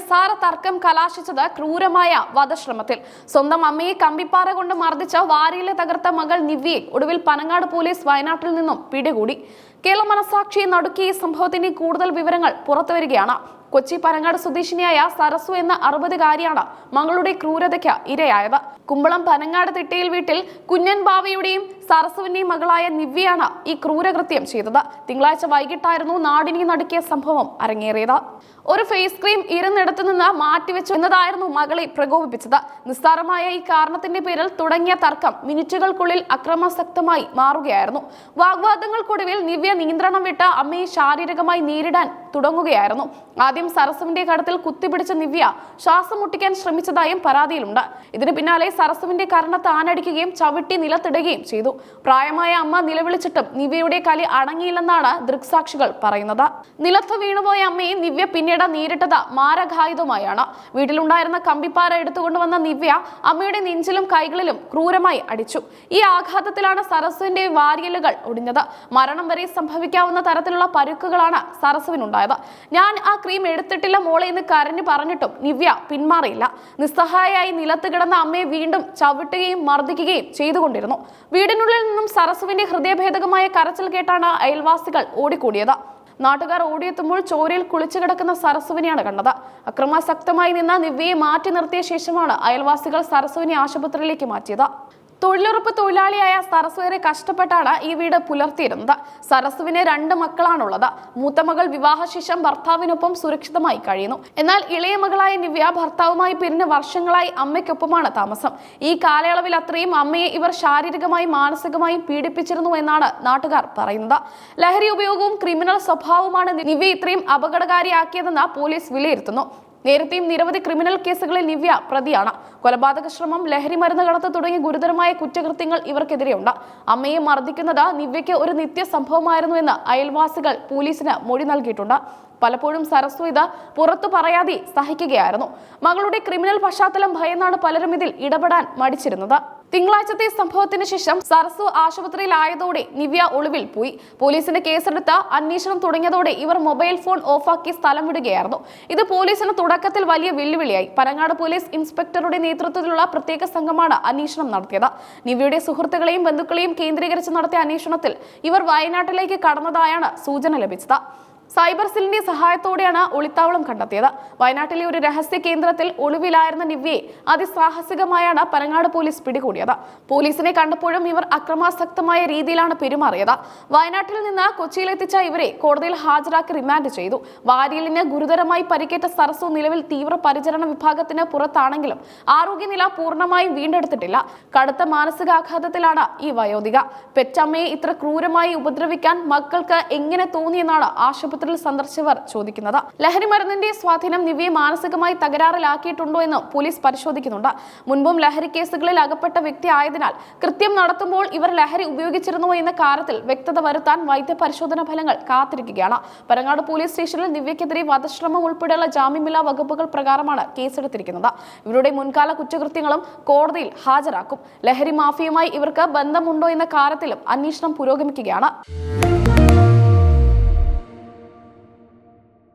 നിസ്സാര തർക്കം കലാശിച്ചത് ക്രൂരമായ വധശ്രമത്തിൽ. സ്വന്തം അമ്മയെ കമ്പിപ്പാറ കൊണ്ട് മർദ്ദിച്ച വാരിയിലെ തകർത്ത മകൾ നിവ്യയെ ഒടുവിൽ പനങ്ങാട് പോലീസ് വയനാട്ടിൽ നിന്നും പിടികൂടി. കേരള മനസാക്ഷി നടുക്കിയ സംഭവത്തിന്റെ കൂടുതൽ വിവരങ്ങൾ പുറത്തുവരികയാണ് കൊച്ചി പനങ്ങാട് സ്വദേശിനിയായ സരസു എന്ന അറുപതുകാരിയാണ് മകളുടെ ക്രൂരതയ്ക്ക് ഇരയായത്. കുമ്പളം പനങ്ങാട് തിട്ടയിൽ വീട്ടിൽ കുഞ്ഞൻ ബാവയുടെയും സരസുവിന്റെയും മകളായ നിവ്യയാണ് ഈ ക്രൂരകൃത്യം ചെയ്തത്. തിങ്കളാഴ്ച വൈകിട്ടായിരുന്നു നാടിനെ നടുക്കിയ സംഭവം അരങ്ങേറിയത്. ഒരു ഫേസ് ക്രീം ഇരുന്നിടത്തു നിന്ന് മാറ്റിവെച്ചു എന്നതായിരുന്നു മകളെ പ്രകോപിപ്പിച്ചത്. നിസ്സാരമായ ഈ കാരണത്തിന്റെ പേരിൽ തുടങ്ങിയ തർക്കം മിനിറ്റുകൾക്കുള്ളിൽ അക്രമാസക്തമായി മാറുകയായിരുന്നു. വാഗ്വാദങ്ങൾക്കൊടുവിൽ നിവ്യ നിയന്ത്രണം വിട്ട അമ്മയെ ശാരീരികമായി നേരിടാൻ തുടങ്ങുകയായിരുന്നു. ആദ്യം സരസുവിന്റെ കടത്തിൽ കുത്തിപിടിച്ച നിവ്യ ശ്വാസം മുട്ടിക്കാൻ ശ്രമിച്ചതായും പരാതിയിലുണ്ട്. ഇതിന് പിന്നാലെ സരസുവിന്റെ കരണത്ത് ആനടിക്കുകയും ചവിട്ടി നിലത്തിടുകയും ചെയ്തു. പ്രായമായ അമ്മ നിലവിളിച്ചിട്ടും നിവ്യയുടെ കലി അടങ്ങിയില്ലെന്നാണ് ദൃക്സാക്ഷികൾ പറയുന്നത്. നിലത്ത് വീണുപോയ അമ്മയെ നിവ്യ പിന്നീട് നേരിട്ടത് മാരഘായുധമായാണ് വീട്ടിലുണ്ടായിരുന്ന കമ്പിപ്പാറ എടുത്തുകൊണ്ടുവന്ന നിവ്യ അമ്മയുടെ നെഞ്ചിലും കൈകളിലും ക്രൂരമായി അടിച്ചു. ഈ ആഘാതത്തിലാണ് സരസുവിന്റെ വാരിയലുകൾ ഒടിഞ്ഞത്. മരണം വരെ സംഭവിക്കാവുന്ന തരത്തിലുള്ള പരുക്കുകളാണ് സരസുവിനുണ്ടായത്. ഞാൻ ആ ക്രീം എടുത്തിട്ടില്ല മോളെ എന്ന് കരഞ്ഞു പറഞ്ഞിട്ടും നിവ്യ പിന്മാറിയില്ല. നിസ്സഹായായി നിലത്ത് കിടന്ന അമ്മയെ വീണ്ടും ചവിട്ടുകയും മർദ്ദിക്കുകയും ചെയ്തുകൊണ്ടിരുന്നു. വീടിനുള്ളിൽ നിന്നും സരസുവിന്റെ ഹൃദയഭേദകമായ കരച്ചിൽ കേട്ടാണ് അയൽവാസികൾ ഓടിക്കൂടിയത്. നാട്ടുകാർ ഓടിയെത്തുമ്പോൾ ചോരയിൽ കുളിച്ചു കിടക്കുന്ന സരസുവിനെയാണ് കണ്ടത്. അക്രമാസക്തമായി നിന്ന നിവ്യയെ മാറ്റി നിർത്തിയ ശേഷമാണ് അയൽവാസികൾ സരസുവിനെ ആശുപത്രിയിലേക്ക് മാറ്റിയത്. തൊഴിലുറപ്പ് തൊഴിലാളിയായ സരസുവിനെ കഷ്ടപ്പെട്ടാണ് ഈ വീട് പുലർത്തിയിരുന്നത്. സരസുവിന് രണ്ട് മക്കളാണുള്ളത്. മൂത്ത മകൾ വിവാഹശേഷം ഭർത്താവിനൊപ്പം സുരക്ഷിതമായി കഴിയുന്നു. എന്നാൽ ഇളയ മകളായ നിവ്യ ഭർത്താവുമായി പിരിഞ്ഞ വർഷങ്ങളായി അമ്മയ്ക്കൊപ്പമാണ് താമസം. ഈ കാലയളവിൽ അത്രയും അമ്മയെ ഇവർ ശാരീരികമായി മാനസികമായും പീഡിപ്പിച്ചിരുന്നു എന്നാണ് നാട്ടുകാർ പറയുന്നത്. ലഹരി ഉപയോഗവും ക്രിമിനൽ സ്വഭാവവുമാണ് നിവ്യ ഇത്രയും അപകടകാരിയാക്കിയതെന്ന് പോലീസ് വിലയിരുത്തുന്നു. നേരത്തെയും നിരവധി ക്രിമിനൽ കേസുകളിൽ നിവ്യ പ്രതിയാണ്. കൊലപാതക ശ്രമം ലഹരി മരുന്ന് കടത്ത് തുടങ്ങിയ ഗുരുതരമായ കുറ്റകൃത്യങ്ങൾ ഇവർക്കെതിരെയുണ്ട്. അമ്മയെ മർദ്ദിക്കുന്നത് നിവ്യയ്ക്ക് ഒരു നിത്യ സംഭവമായിരുന്നു എന്ന് അയൽവാസികൾ പോലീസിന് മൊഴി നൽകിയിട്ടുണ്ട്. പലപ്പോഴും സരസ്വ ഇത് പുറത്തു പറയാതെ സഹിക്കുകയായിരുന്നു. മകളുടെ ക്രിമിനൽ പശ്ചാത്തലം ഭയന്നാണ് പലരും ഇതിൽ ഇടപെടാൻ മടിച്ചിരുന്നത്. തിങ്കളാഴ്ചത്തെ സംഭവത്തിന് ശേഷം സരസു ആശുപത്രിയിലായതോടെ നിവ്യ ഒളിവിൽ പോയി. പോലീസിന് കേസെടുത്ത് അന്വേഷണം തുടങ്ങിയതോടെ ഇവർ മൊബൈൽ ഫോൺ ഓഫാക്കി സ്ഥലം വിടുകയായിരുന്നു. ഇത് പോലീസിന് തുടക്കത്തിൽ വലിയ വെല്ലുവിളിയായി. പനങ്ങാട് പോലീസ് ഇൻസ്പെക്ടറുടെ നേതൃത്വത്തിലുള്ള പ്രത്യേക സംഘമാണ് അന്വേഷണം നടത്തിയത്. നിവ്യയുടെ സുഹൃത്തുക്കളെയും ബന്ധുക്കളെയും കേന്ദ്രീകരിച്ച് നടത്തിയ അന്വേഷണത്തിൽ ഇവർ വയനാട്ടിലേക്ക് കടന്നതായാണ് സൂചന ലഭിച്ചത്. സൈബർ സെല്ലിന്റെ സഹായത്തോടെയാണ് ഒളിത്താവളം കണ്ടെത്തിയത്. വയനാട്ടിലെ ഒരു രഹസ്യ കേന്ദ്രത്തിൽ ഒളിവിലായിരുന്ന നിവ്യയെ അതിസാഹസികമായാണ് പനങ്ങാട് പോലീസ് പിടികൂടിയത്. പോലീസിനെ കണ്ടപ്പോഴും ഇവർ അക്രമാസക്തമായ രീതിയിലാണ് പെരുമാറിയത്. വയനാട്ടിൽ നിന്ന് കൊച്ചിയിലെത്തിച്ച ഇവരെ കോടതിയിൽ ഹാജരാക്കി റിമാൻഡ് ചെയ്തു. വാരിയലിന് ഗുരുതരമായി പരിക്കേറ്റ സരസു നിലവിൽ തീവ്ര പരിചരണ വിഭാഗത്തിന് പുറത്താണെങ്കിലും ആരോഗ്യനില പൂർണമായും വീണ്ടെടുത്തിട്ടില്ല. കടുത്ത മാനസികാഘാതത്തിലാണ് ഈ വയോധിക. പെറ്റമ്മയെ ഇത്ര ക്രൂരമായി ഉപദ്രവിക്കാൻ മക്കൾക്ക് എങ്ങനെ തോന്നിയെന്നാണ് ആശുപത്രിയിൽ സന്ദർശിച്ചവർ ചോദിക്കുന്നത്. ലഹരി മരുന്നിന്റെ സ്വാധീനം നിവിയെ മാനസികമായി തകരാറിലാക്കിയിട്ടുണ്ടോ എന്ന് പോലീസ് പരിശോധിക്കുന്നുണ്ട്. മുൻപും ലഹരി കേസുകളിൽ അകപ്പെട്ട വ്യക്തി ആയതിനാൽ കൃത്യം നടത്തുമ്പോൾ ഇവർ ലഹരി ഉപയോഗിച്ചിരുന്നോ എന്ന കാര്യത്തിൽ വ്യക്തത വരുത്താൻ വൈദ്യ വൈദ്യപരിശോധന ഫലങ്ങൾ കാത്തിരിക്കുകയാണ്. പരങ്ങാട് പോലീസ് സ്റ്റേഷനിൽ ദിവ്യക്കെതിരെ വധശ്രമം ഉൾപ്പെടെയുള്ള ജാമ്യമില്ലാ വകുപ്പുകൾ പ്രകാരമാണ് കേസെടുത്തിരിക്കുന്നത്. ഇവരുടെ മുൻകാല കുറ്റകൃത്യങ്ങളും കോടതിയിൽ ഹാജരാക്കും. ലഹരി മാഫിയുമായി ഇവർക്ക് ബന്ധമുണ്ടോ എന്ന കാര്യത്തിലും അന്വേഷണം പുരോഗമിക്കുകയാണ്.